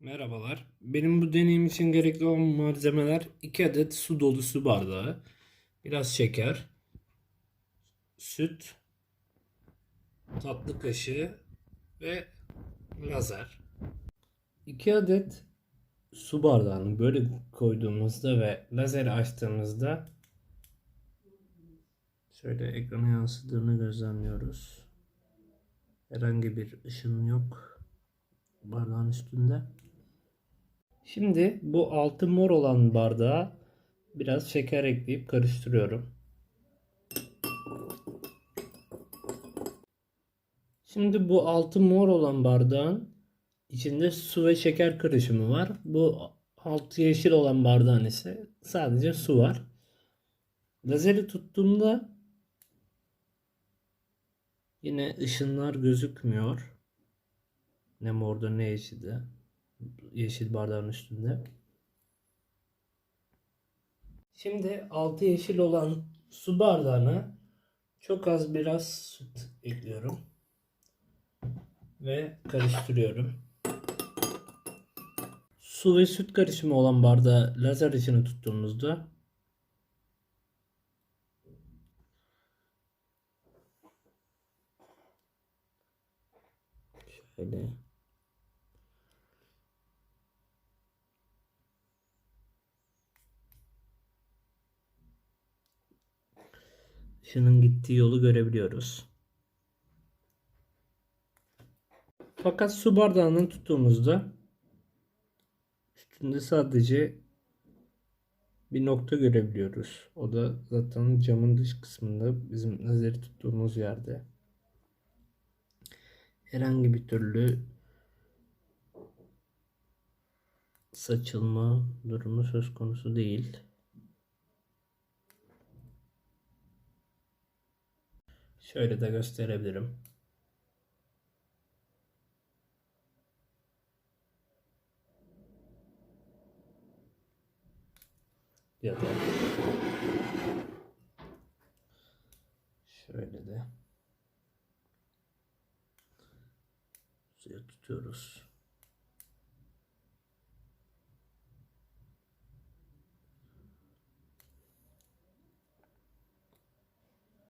Merhabalar. Benim bu deneyim için gerekli olan malzemeler 2 adet su dolu su bardağı, biraz şeker, süt, tatlı kaşığı ve lazer. 2 adet su bardağını böyle koyduğumuzda ve lazeri açtığımızda şöyle ekrana yansıdığını gözlemliyoruz. Herhangi bir ışın yok bardağın üstünde. Şimdi bu altı mor olan bardağa biraz şeker ekleyip karıştırıyorum. Şimdi bu altı mor olan bardağın içinde su ve şeker karışımı var. Bu altı yeşil olan bardağın ise sadece su var. Lazeri tuttuğumda yine ışınlar gözükmüyor. Ne morda ne yeşilde. Yeşil bardağın üstünde. Şimdi altı yeşil olan su bardağına çok az biraz süt ekliyorum. Ve karıştırıyorum. Su ve süt karışımı olan bardağı lazer içine tuttuğumuzda şöyle ışının gittiği yolu görebiliyoruz. Fakat su bardağını tuttuğumuzda üstünde sadece bir nokta görebiliyoruz. O da zaten camın dış kısmında bizim lazeri tuttuğumuz yerde. Herhangi bir türlü saçılma durumu söz konusu değil. Şöyle de gösterebilirim. Ya da şöyle de tutuyoruz.